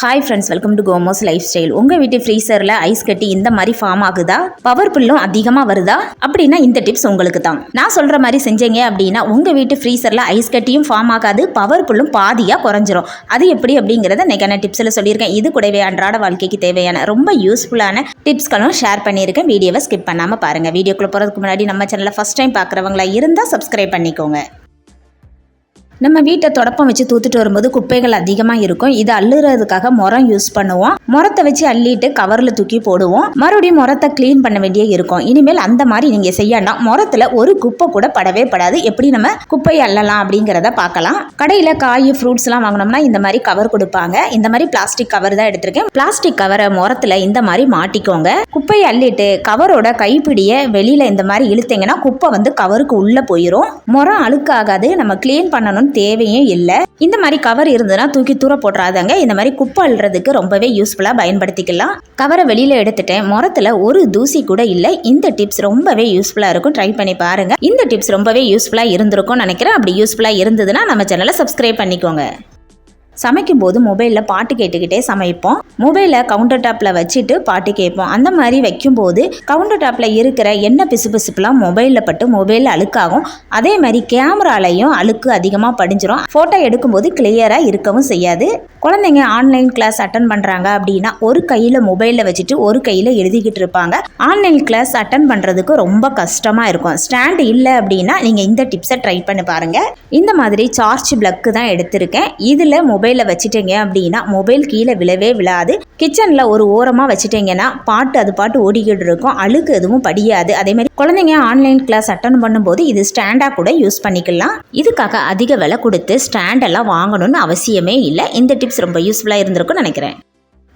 Hi friends welcome to Komos lifestyle உங்கள் வீட்டு ஃப்ரீசரில் ஐஸ் கட்டி இந்த மாதிரி ஃபார்ம் ஆகுதா? பவர் பில்லும் அதிகமாக வருதா? அப்படின்னா இந்த டிப்ஸ் உங்களுக்கு தான். நான் சொல்கிற மாதிரி செஞ்சீங்க அப்படின்னா உங்கள் வீட்டு ஃப்ரீசரில் ஐஸ் கட்டியும் ஃபார்ம் ஆகாது பவர் பில்லும் பாதியாக குறைஞ்சிரும். அது எப்படி அப்படிங்கிறத இன்னைக்கான டிப்ஸில் சொல்லியிருக்கேன். இது கூடவே அன்றாட வாழ்க்கைக்கு தேவையான ரொம்ப யூஸ்ஃபுல்லான டிப்ஸ்களும் ஷேர் பண்ணியிருக்கேன். வீடியோவை ஸ்கிப் பண்ணாமல் பாருங்கள் வீடியோக்குள்ளே போகிறதுக்கு முன்னாடி நம்ம சேனலில் ஃபஸ்ட் டைம் பார்க்குறவங்களா இருந்தால் சப்ஸ்கிரைப் பண்ணிக்கோங்க. நம்ம வீட்டை தொடப்பம் வச்சு தூத்துட்டு வரும்போது குப்பைகள் அதிகமாக இருக்கும். இதை அள்ளுறதுக்காக முறம் யூஸ் பண்ணுவோம். முறத்தை வச்சு அள்ளிட்டு கவரில் தூக்கி போடுவோம். மறுபடியும் முறத்தை க்ளீன் பண்ண வேண்டிய இருக்கும். இனிமேல் அந்த மாதிரி நீங்கள் செய்யணும் முறத்தில் ஒரு குப்பை கூட படவே படாது. எப்படி நம்ம குப்பையை அள்ளலாம் அப்படிங்கிறத பார்க்கலாம். கடையில் காய் ஃப்ரூட்ஸ்லாம் வாங்கினோம்னா இந்த மாதிரி கவர் கொடுப்பாங்க. இந்த மாதிரி பிளாஸ்டிக் கவர் தான் எடுத்திருக்கேன். பிளாஸ்டிக் கவரை முறத்தில் இந்த மாதிரி மாட்டிக்கோங்க. குப்பையை அள்ளிட்டு கவரோட கைப்பிடியை வெளியில் இந்த மாதிரி இழுத்தீங்கன்னா குப்பை வந்து கவருக்கு உள்ளே போயிடும் முறம் அழுக்காகாது. நம்ம க்ளீன் பண்ணணும்னு தேவையும் இல்லை. இந்த மாதிரி கவர் இருந்ததுன்னா தூக்கி தூர போட்டுறாதங்க. இந்த மாதிரி குப்பை அள்ளுறதுக்கு ரொம்பவே யூஸ்ஃபுல்லாக பயன்படுத்திக்கலாம். கவரை வெளியில் எடுத்துட்டேன். முரத்தில் ஒரு தூசி கூட இல்லை. இந்த டிப்ஸ் ரொம்பவே யூஸ்ஃபுல்லாக இருக்கும். ட்ரை பண்ணி பாருங்க. இந்த டிப்ஸ் ரொம்பவே யூஸ்ஃபுல்லாக இருந்திருக்கும்னு நினைக்கிறேன். அப்படி யூஸ்ஃபுல்லாக இருந்ததுன்னா நம்ம சேனலை சப்ஸ்கிரைப் பண்ணிக்கோங்க. சமைக்கும்போது மொபைலில் பாட்டு கேட்டுக்கிட்டே சமைப்போம். மொபைலை கவுண்டர் டாப்பில் வச்சுட்டு பாட்டு கேட்போம். அந்த மாதிரி வைக்கும்போது கவுண்டர் டாப்பில் இருக்கிற எண்ணெய் பிசுபிசுப்புலாம் மொபைலில் பட்டு மொபைலில் அழுக்காகும். அதே மாதிரி கேமராலையும் அழுக்கு அதிகமாக படிஞ்சிரும். ஃபோட்டோ எடுக்கும்போது கிளியராக இருக்கவும் செய்யாது. குழந்தைங்க ஆன்லைன் கிளாஸ் அட்டன் பண்ணுறாங்க அப்படின்னா ஒரு கையில் மொபைலில் வச்சுட்டு ஒரு கையில் எழுதிக்கிட்டு இருப்பாங்க. ஆன்லைன் கிளாஸ் அட்டன் பண்ணுறதுக்கு ரொம்ப கஷ்டமாக இருக்கும். ஸ்டாண்ட் இல்லை அப்படின்னா நீங்கள் இந்த டிப்ஸை ட்ரை பண்ணி பாருங்கள் இந்த மாதிரி சார்ஜ் பிளக்கு தான் எடுத்திருக்கேன். இதில் மொபைலில் வச்சுட்டீங்க அப்படின்னா மொபைல் கீழே விழவே விழாது. கிச்சனில் ஒரு ஓரமாக வச்சுட்டீங்கன்னா பாட்டு அது பாட்டு ஓடிக்கிட்டு இருக்கும். அழுக்கு எதுவும் படியாது. அதே மாதிரி குழந்தைங்க ஆன்லைன் கிளாஸ் அட்டன் பண்ணும்போது இது ஸ்டாண்டாக கூட யூஸ் பண்ணிக்கலாம். இதுக்காக அதிக விலை கொடுத்து ஸ்டாண்டெல்லாம் வாங்கணும்னு அவசியமே இல்லை. இந்த டிப் டிப்ஸ் ரொம்ப யூஸ்ஃபுல்லாக இருந்திருக்கும்னு நினைக்கிறேன்.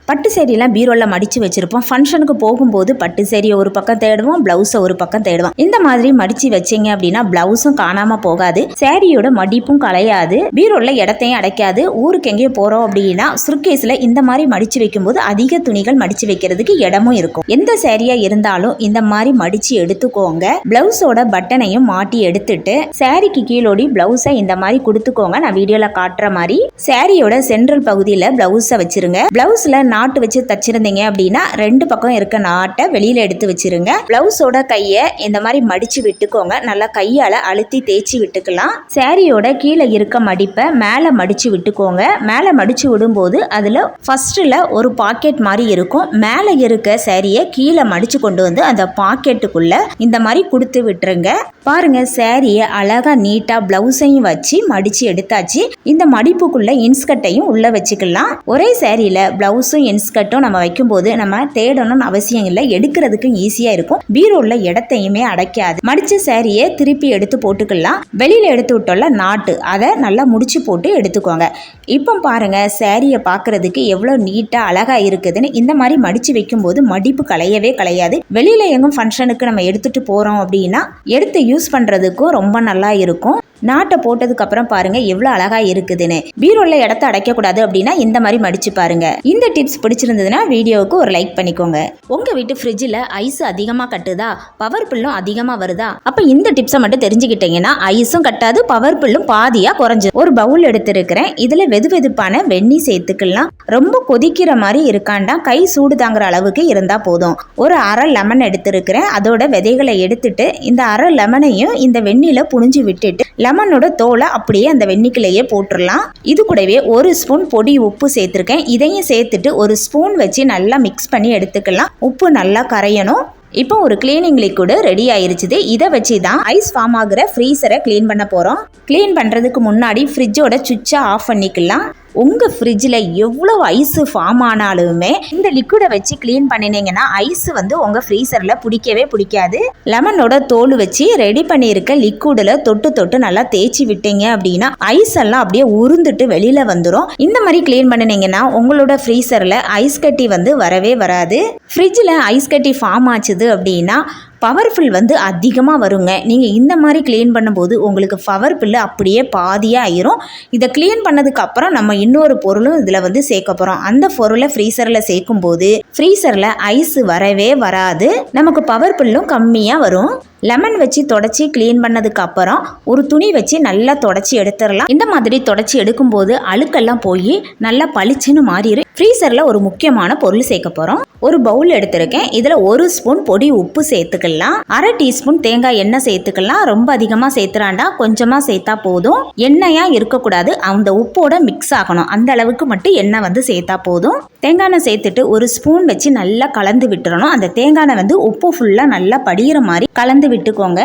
பட்டு சேரீலாம் பீரோவில் மடித்து வச்சுருப்போம். ஃபங்க்ஷனுக்கு போகும்போது பட்டு சேரியை ஒரு பக்கம் தேடுவோம் ப்ளவுஸை ஒரு பக்கம் தேடுவோம். இந்த மாதிரி மடித்து வச்சிங்க அப்படின்னா ப்ளவுஸும் காணாமல் போகாது. சேரீயோட மடிப்பும் கலையாது பீரோவில் இடத்தையும் அடைக்காது. ஊருக்கு எங்கேயோ போகிறோம் அப்படின்னா சுர்கேஸில் இந்த மாதிரி மடித்து வைக்கும்போது அதிக துணிகள் மடித்து வைக்கிறதுக்கு இடமும் இருக்கும். எந்த சேரீயாக இருந்தாலும் இந்த மாதிரி மடித்து எடுத்துக்கோங்க. ப்ளவுஸோட பட்டனையும் மாட்டி எடுத்துட்டு சேரீக்கு கீழோடி ப்ளவுஸை இந்த மாதிரி கொடுத்துக்கோங்க. நான் வீடியோவில் காட்டுற மாதிரி. சேரீயோட சென்ட்ரல் பகுதியில் ப்ளவுஸை வச்சிருங்க. ப்ளவுஸில் நாட்டு வச்சு தச்சிருந்தீங்க அப்படின்னா ரெண்டு பக்கம் இருக்க நாட்டை வெளியில எடுத்து வச்சிருங்க. பிளவுஸோட கையை இந்த மாதிரி மடிச்சு விட்டுக்கோங்க. நல்லா கையால அழுத்தி தேய்ச்சி விட்டுக்கலாம். சேரீயோட கீழே இருக்க மடிப்பை மேலே மடிச்சு விட்டுக்கோங்க. மேலே மடிச்சு விடும்போது அதுல ஃபர்ஸ்ட்ல ஒரு பாக்கெட் மாதிரி இருக்கும். மேலே இருக்க சேரீயை கீழே மடிச்சு கொண்டு வந்து அந்த பாக்கெட்டுக்குள்ள இந்த மாதிரி கொடுத்து விட்டுருங்க. பாருங்க சேரீயை அழகா நீட்டா பிளவுஸையும் வச்சு மடிச்சு எடுத்தாச்சு. இந்த மடிப்புக்குள்ள இன்ஸ்கட்டையும் உள்ள வச்சுக்கலாம். ஒரே சேரீயில் பிளவுஸும் என்ஸ்கட்டும் நம்ம வைக்கும்போது நம்ம தேடணும்னு அவசியம் இல்லை. எடுக்கிறதுக்கும் ஈஸியாக இருக்கும். பீரோவில் இடத்தையுமே அடைக்காது. மடித்த சேரீயை திருப்பி எடுத்து போட்டுக்கலாம். வெளியில் எடுத்து விட்டோம்ல நாட்டு. அதை நல்லா முடிச்சு போட்டு எடுத்துக்கோங்க. இப்போ பாருங்க சேரீயை பார்க்கறதுக்கு எவ்வளோ நீட்டாக அழகாக இருக்குதுன்னு. இந்த மாதிரி மடித்து வைக்கும்போது மடிப்பு கலையவே கலையாது வெளியில் எங்கும் ஃபங்க்ஷனுக்கு நம்ம எடுத்துகிட்டு போகிறோம் அப்படின்னா எடுத்து யூஸ் பண்ணுறதுக்கும் ரொம்ப நல்லா இருக்கும். நாட்டை போட்டதுக்கு அப்புறம் பாருங்க எவ்வளோ அழகா இருக்குதுன்னு. பீரோல இடத்த அடைக்கக்கூடாது அப்படின்னா இந்த மாதிரி மடிச்சு பாருங்க. இந்த டிப்ஸ் பிடிச்சிருந்ததுன்னா வீடியோவுக்கு ஒரு லைக் பண்ணிக்கோங்க. உங்க வீட்டு ஃப்ரிட்ஜில் ஐஸ் அதிகமாக கட்டுதா? பவர் பில்லும் அதிகமாக வருதா? அப்போ இந்த டிப்ஸை மட்டும் தெரிஞ்சுக்கிட்டீங்கன்னா ஐஸும் கட்டாது பவர் பில்லும் பாதியாக குறைஞ்சு. ஒரு பவுல் எடுத்திருக்கிறேன். இதில் வெது வெதுப்பான வெந்நீர் சேர்த்துக்கலாம். ரொம்ப கொதிக்கிற மாதிரி இருக்காண்டா? கை சூடு தாங்குற அளவுக்கு இருந்தால் போதும். ஒரு அரை லெமன் எடுத்திருக்கிறேன். அதோட விதைகளை எடுத்துட்டு இந்த அரை லெமனையும் இந்த வெண்ணில புழிஞ்சு விட்டுட்டு லெமனோட தோலை அப்படியே அந்த வெண்ணிக்கிலேயே போட்டுடலாம் இது கூடவே ஒரு ஸ்பூன் பொடி உப்பு சேர்த்துருக்கேன். இதையும் சேர்த்துட்டு ஒரு ஸ்பூன் வச்சு நல்லா மிக்ஸ் பண்ணி எடுத்துக்கலாம். உப்பு நல்லா கரையணும். இப்போ ஒரு கிளீனிங் லிக்விட் ரெடி ஆயிருச்சுது. இதை வச்சு தான் ஐஸ் ஃபார்ம் ஆகிற ஃப்ரீசரை க்ளீன் பண்ண போகிறோம் க்ளீன் பண்ணுறதுக்கு முன்னாடி ஃப்ரிட்ஜோட சுவிட்சை ஆஃப் பண்ணிக்கலாம். உங்கள் ஃப்ரிட்ஜில் எவ்வளோ ஐஸு ஃபார்ம் ஆனாலுமே இந்த லிக்விடை வச்சு க்ளீன் பண்ணினீங்கன்னா ஐஸு வந்து உங்கள் ஃப்ரீசரில் பிடிக்கவே பிடிக்காது. லெமனோட தோல் வச்சு ரெடி பண்ணியிருக்க லிக்விடில் தொட்டு தொட்டு நல்லா தேய்ச்சி விட்டீங்க அப்படின்னா ஐஸ் எல்லாம் அப்படியே உருந்துட்டு வெளியில் வந்துடும் இந்த மாதிரி க்ளீன் பண்ணினீங்கன்னா உங்களோட ஃப்ரீசரில் ஐஸ் கட்டி வந்து வரவே வராது. ஃப்ரிட்ஜில் ஐஸ் கட்டி ஃபார்ம் ஆச்சுது அப்படின்னா பவர்ஃபில் வந்து அதிகமாக வருங்க. நீங்கள் இந்த மாதிரி க்ளீன் பண்ணும்போது உங்களுக்கு பவர் பில்லு அப்படியே பாதியாக ஆயிரும். இதை க்ளீன் பண்ணதுக்கப்புறம் நம்ம இன்னொரு பொருளும் இதில் வந்து சேர்க்க போகிறோம் அந்த பொருளை ஃப்ரீசரில் சேர்க்கும்போது ஃப்ரீசரில் ஐஸ் வரவே வராது. நமக்கு பவர் பில்லும் கம்மியாக வரும். லெமன் வச்சு தொடச்சி க்ளீன் பண்ணதுக்கு அப்புறம் ஒரு துணி வச்சு நல்லா தொடச்சி எடுத்துடலாம். இந்த மாதிரி தொடச்சி எடுக்கும்போது அழுக்கெல்லாம் போய் நல்லா பளிச்சுன்னு மாறிடும் ஃப்ரீசரில் ஒரு முக்கியமான பொருள் சேர்க்க போகிறோம் ஒரு பவுல் எடுத்திருக்கேன். இதில் ஒரு ஸ்பூன் பொடி உப்பு சேர்த்துக்கலாம். அரை டீஸ்பூன் தேங்காய் எண்ணெய் சேர்த்துக்கலாம். ரொம்ப அதிகமாக சேர்த்துறாண்டா கொஞ்சமாக சேர்த்தா போதும். எண்ணெயாக இருக்கக்கூடாது. அந்த உப்போட மிக்ஸ் ஆகணும். அந்த அளவுக்கு மட்டும் எண்ணெய் வந்து சேர்த்தா போதும். தேங்காய் எண்ணெய் சேர்த்துட்டு ஒரு ஸ்பூன் வச்சு நல்லா கலந்து விட்டுறணும். அந்த தேங்காய் வந்து உப்பு ஃபுல்லாக நல்லா படிகிற மாதிரி கலந்து விட்டுக்கோங்க.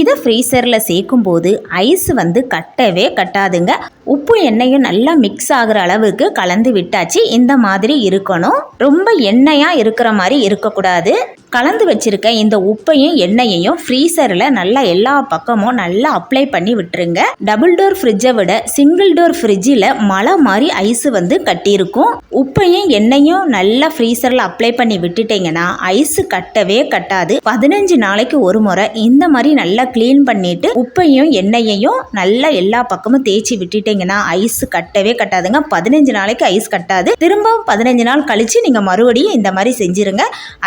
இதை ஃப்ரீசரில் சேர்க்கும் போது ஐஸ் வந்து கட்டவே கட்டாதுங்க. உப்பு எண்ணெயும் நல்லா மிக்ஸ் ஆகுற அளவுக்கு கலந்து விட்டாச்சு. இந்த மாதிரி இருக்கணும். ரொம்ப எண்ணெயாக இருக்கிற மாதிரி இருக்கக்கூடாது. கலந்து வச்சுருக்க இந்த உப்பையும் எண்ணெயையும் ஃப்ரீசரில் நல்லா எல்லா பக்கமும் நல்லா அப்ளை பண்ணி விட்டுருங்க. டபுள் டோர் ஃப்ரிட்ஜை விட சிங்கிள் டோர் ஃப்ரிட்ஜில் மழை மாதிரி ஐஸ் வந்து கட்டியிருக்கும். உப்பையும் எண்ணெயும் நல்லா ஃப்ரீசரில் அப்ளை பண்ணி விட்டுட்டீங்கன்னா ஐஸ் கட்டவே கட்டாது. பதினஞ்சு நாளைக்கு ஒரு முறை இந்த மாதிரி நல்லா க்ளீன் பண்ணிட்டு உப்பையும் எண்ணெயையும் நல்லா எல்லா பக்கமும் தேய்ச்சி விட்டுட்டீங்கன்னா ஐஸ் கட்டவே கட்டாதுங்க. பதினஞ்சு நாளைக்கு ஐஸ் கட்டாது. திரும்பவும் பதினஞ்சு நாள் கழித்து நீங்கள் மறுபடியும் இந்த மாதிரி செஞ்சுருங்க.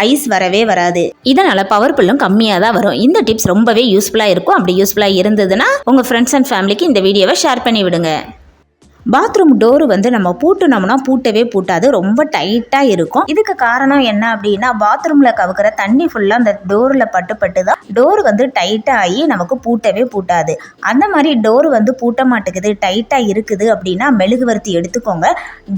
ஐஸ் வரவே வராது. இதனால பவர்ஃபுல்லும் கம்மியாக தான் வரும். இந்த டிப்ஸ் ரொம்பவே யூஸ்ஃபுல்லாக இருக்கும். அப்படி யூஸ்ஃபுல்லாக இருந்ததுன்னா உங்கள் ஃப்ரெண்ட்ஸ் அண்ட் ஃபேமிலிக்கு இந்த வீடியோவை ஷேர் பண்ணி விடுங்க பாத்ரூம் டோரு வந்து நம்ம பூட்டினோம்னா பூட்டவே பூட்டாது ரொம்ப டைட்டாக இருக்கும். இதுக்கு காரணம் என்ன அப்படின்னா பாத்ரூமில் கவுக்கிற தண்ணி ஃபுல்லாக அந்த டோரில் பட்டு பட்டு தான் டோர் வந்து டைட்டாக ஆகி நமக்கு பூட்டவே பூட்டாது. அந்த மாதிரி டோர் வந்து பூட்ட மாட்டேங்குது டைட்டாக இருக்குது அப்படின்னா மெழுகுவர்த்தி எடுத்துக்கோங்க.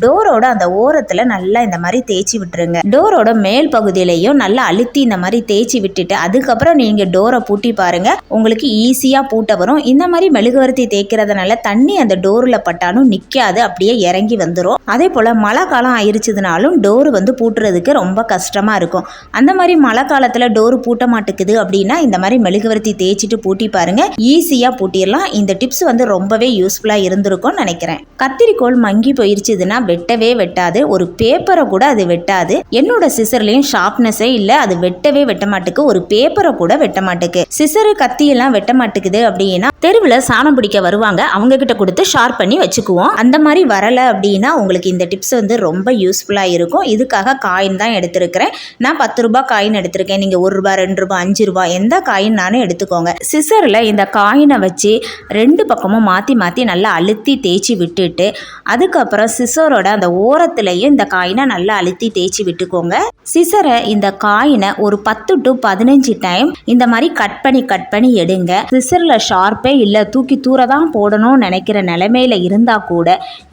டோரோட அந்த ஓரத்தில் நல்லா இந்த மாதிரி தேய்ச்சி விட்டுருங்க. டோரோட மேல் பகுதியிலையும் நல்லா அழுத்தி இந்த மாதிரி தேய்ச்சி விட்டுட்டு அதுக்கப்புறம் நீங்கள் டோரை பூட்டி பாருங்கள் உங்களுக்கு ஈஸியாக பூட்ட வரும். இந்த மாதிரி மெழுகுவர்த்தி தேய்க்கிறதுனால தண்ணி அந்த டோரில் பட்டாலும் நிற்காது அப்படியே இறங்கி வந்துடும் அதே போல் மழை காலம் ஆயிடுச்சதுனாலும் டோரு வந்து பூட்டுறதுக்கு ரொம்ப கஷ்டமாக இருக்கும். அந்த மாதிரி மழை காலத்தில் டோரு பூட்ட மாட்டேங்குது அப்படின்னா இந்த மாதிரி மெழுகுவர்த்தி தேய்ச்சிட்டு பூட்டி பாருங்கள் ஈஸியாக பூட்டிடலாம். இந்த டிப்ஸ் வந்து ரொம்பவே யூஸ்ஃபுல்லாக இருந்திருக்கும்னு நினைக்கிறேன். கத்திரிக்கோள் மங்கி போயிருச்சுதுன்னா வெட்டவே வெட்டாது. ஒரு பேப்பரை கூட அது வெட்டாது. என்னோட சிசர்லேயும் ஷார்ப்னஸே இல்லை. அது வெட்டவே வெட்ட மாட்டுக்கு. ஒரு பேப்பரை கூட வெட்ட மாட்டுக்கு. சிசரு கத்தியெல்லாம் வெட்ட மாட்டேங்குது அப்படின்னா தெருவில் சாணம் பிடிக்க வருவாங்க. அவங்க கிட்ட கொடுத்து ஷார்ப் பண்ணி வச்சுக்குவோம். அந்த மாதிரி வரலை அப்படின்னா உங்களுக்கு இந்த டிப்ஸ் வந்து ரொம்ப யூஸ்ஃபுல்லாக இருக்கும். இதுக்காக காயின் தான் எடுத்திருக்கிறேன். நான் பத்து ரூபாய் காயின் எடுத்திருக்கேன். நீங்கள் ஒரு ரூபாய் ரெண்டு ரூபாய் அஞ்சு ரூபாய் எந்த காயின் நானும் எடுத்துக்கோங்க. சிசரில் இந்த காயினை வச்சு ரெண்டு பக்கமும் மாற்றி மாற்றி நல்லா அழுத்தி தேய்ச்சி விட்டுட்டு அதுக்கப்புறம் சிசரோட அந்த ஓரத்துலையும் இந்த காயினை நல்லா அழுத்தி தேய்ச்சி விட்டுக்கோங்க. சிசரை இந்த காயினை ஒரு பத்து டு பதினஞ்சு டைம் இந்த மாதிரி கட் பண்ணி கட் பண்ணி எடுங்க. சிசரில் ஷார்ப்பே இல்லை தூக்கி தூர தான் போடணும்னு நினைக்கிற நிலைமையில இருந்தால் கூட கூட.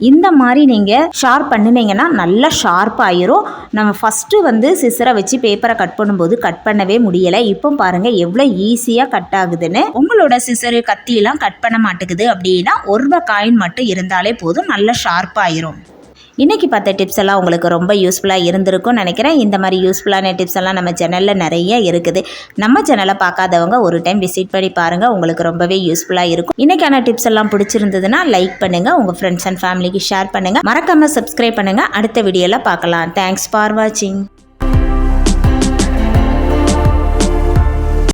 இந்த மாதிரி நீங்கள் ஷார்ப் பண்ணினீங்கன்னா நல்லா ஷார்ப் ஆயிரும். நம்ம ஃபஸ்ட்டு வந்து சிசரை வச்சு பேப்பரை கட் பண்ணும்போது கட் பண்ணவே முடியலை. இப்போ பாருங்கள் எவ்வளோ ஈஸியாக கட் ஆகுதுன்னு. உங்களோட சிசரு கத்தியெல்லாம் கட் பண்ண மாட்டேங்குது அப்படின்னா ஒரு ரூபாய் காயின் மட்டும் இருந்தாலே போதும். நல்லா ஷார்ப் ஆயிரும். இன்றைக்கி பார்த்த டிப்ஸ் எல்லாம் உங்களுக்கு ரொம்ப யூஸ்ஃபுல்லாக இருந்திருக்கும்னு நினைக்கிறேன். இந்த மாதிரி யூஸ்ஃபுல்லான டிப்ஸ் எல்லாம் நம்ம சேனலில் நிறைய இருக்குது. நம்ம சேனலை பார்க்காதவங்க ஒரு டைம் விசிட் பண்ணி பாருங்கள் உங்களுக்கு ரொம்பவே யூஸ்ஃபுல்லாக இருக்கும். இன்றைக்கான டிப்ஸ் எல்லாம் பிடிச்சிருந்ததுன்னா லைக் பண்ணுங்கள் உங்கள் ஃப்ரெண்ட்ஸ் அண்ட் ஃபேமிலிக்கு ஷேர் பண்ணுங்கள் மறக்காமல் சப்ஸ்கிரைப் பண்ணுங்கள் அடுத்த வீடியோவில் பார்க்கலாம். தேங்க்ஸ் ஃபார் வாட்சிங்